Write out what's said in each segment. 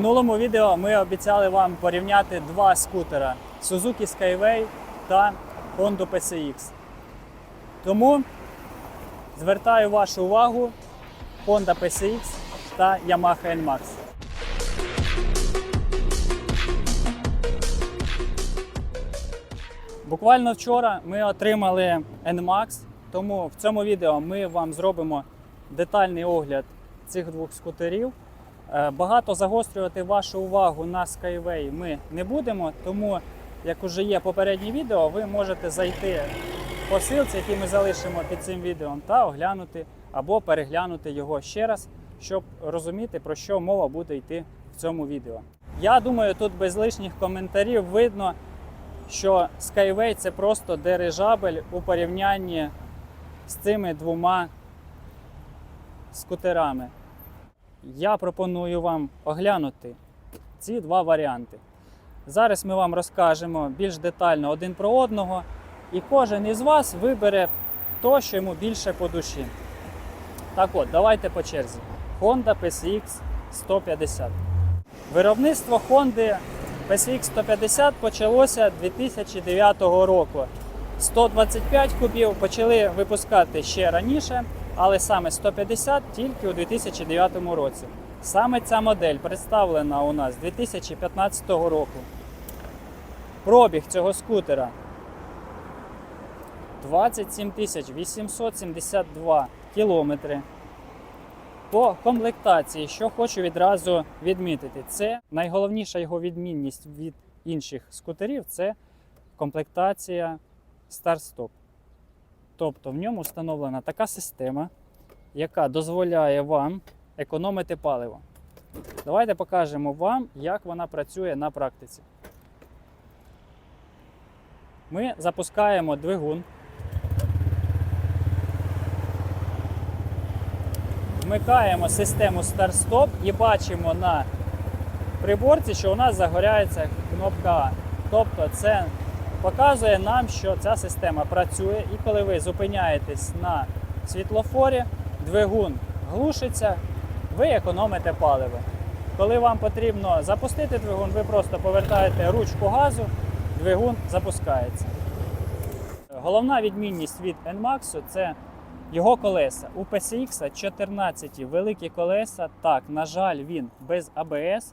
минулому відео ми обіцяли вам порівняти два скутера Suzuki Skyway та Honda PCX. Тому звертаю вашу увагу Honda PCX та Yamaha NMAX. Буквально вчора ми отримали NMAX, тому в цьому відео ми вам зробимо детальний огляд цих двох скутерів. Е, Багато загострювати вашу увагу на Skyway ми не будемо, тому як уже є попереднє відео, ви можете зайти по ссылці, які ми залишимо під цим відео, та оглянути або переглянути його ще раз, щоб розуміти, про що мова буде йти в цьому відео. Я думаю, тут без лишніх коментарів видно, що Skyway це просто дирижабель у порівнянні з цими двома скутерами. Я пропоную вам оглянути ці два варіанти. Зараз ми вам розкажемо більш детально один про одного, і кожен із вас вибере то, що йому більше по душі. Так от, давайте по черзі. Honda PCX 150. Виробництво Honda PCX 150 почалося 2009 року. 125 кубів почали випускати ще раніше, але саме 150 тільки у 2009 році. Саме ця модель представлена у нас 2015 року. Пробіг цього скутера 27 872 кілометри. По комплектації, що хочу відразу відмітити, це найголовніша його відмінність від інших скутерів це комплектація старт-стоп. Тобто в ньому встановлена така система, яка дозволяє вам економити паливо. Давайте покажемо вам, як вона працює на практиці. Ми запускаємо двигун. Вмикаємо систему старт-стоп і бачимо на приборці, що у нас загоряється кнопка А. Тобто це показує нам, що ця система працює, і коли ви зупиняєтесь на світлофорі, двигун глушиться, ви економите паливо. Коли вам потрібно запустити двигун, ви просто повертаєте ручку газу, двигун запускається. Головна відмінність від NMAX це його колеса. У PCX 14 великі колеса. Так, на жаль, він без ABS.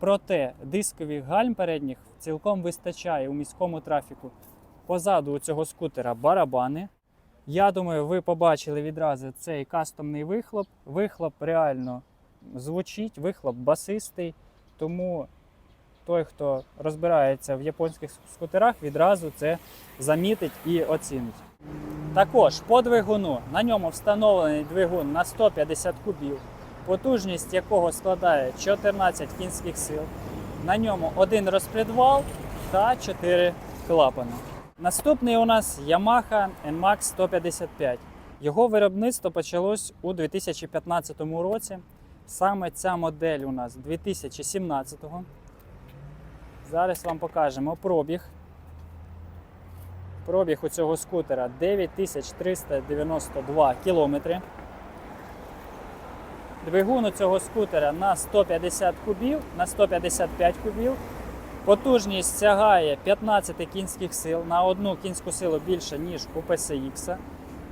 Проте дискових гальм передніх цілком вистачає у міському трафіку. Позаду у цього скутера барабани. Я думаю, ви побачили відразу цей кастомний вихлоп. Вихлоп реально звучить, вихлоп басистий. Тому той, хто розбирається в японських скутерах, відразу це замітить і оцінить. Також по двигуну на ньому встановлений двигун на 150 кубів, потужність якого складає 14 кінських сил. На ньому один розпредвал та 4 клапани. Наступний у нас Yamaha NMAX 155. Його виробництво почалось у 2015 році. Саме ця модель у нас 2017-го. Зараз вам покажемо пробіг. Пробіг у цього скутера 9392 кілометри. Двигун у цього скутера на 150 кубів, на 155 кубів. Потужність сягає 15 кінських сил на одну кінську силу більше, ніж у PCX.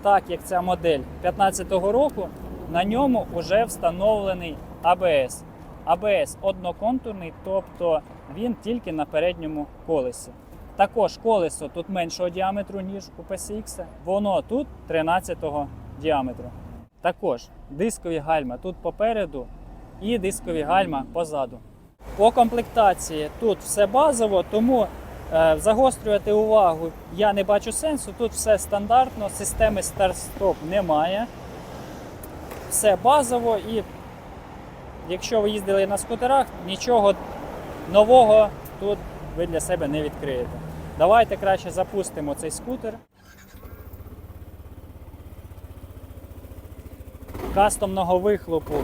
Так як ця модель 2015 року, на ньому вже встановлений ABS. ABS одноконтурний, тобто він тільки на передньому колесі. Також колесо тут меншого діаметру, ніж у PCX, воно тут 13 діаметру. Також дискові гальма тут попереду і дискові гальма позаду. По комплектації тут все базово, тому е, загострювати увагу я не бачу сенсу. Тут все стандартно, системи старт-стоп немає. Все базово і якщо ви їздили на скутерах, нічого нового тут ви для себе не відкриєте. Давайте краще запустимо цей скутер. Кастомного вихлопу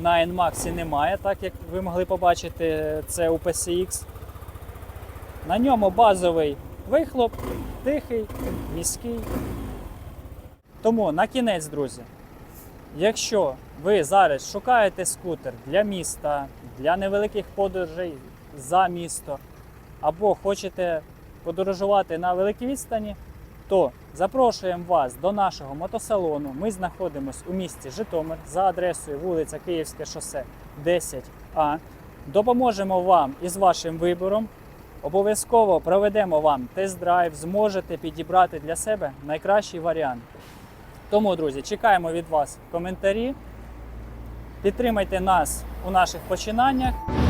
на NMAX немає, так як ви могли побачити це у PCX. На ньому базовий вихлоп, тихий, міський. Тому на кінець, друзі, Якщо ви зараз шукаєте скутер для міста, для невеликих подорожей за місто, або хочете подорожувати на великій відстані, то запрошуємо вас до нашого мотосалону. Ми знаходимося у місті Житомир за адресою вулиця Київське шосе 10А. Допоможемо вам із вашим вибором. Обов'язково проведемо вам тест-драйв, зможете підібрати для себе найкращий варіант. Тому, друзі, чекаємо від вас коментарі. Підтримайте нас у наших починаннях.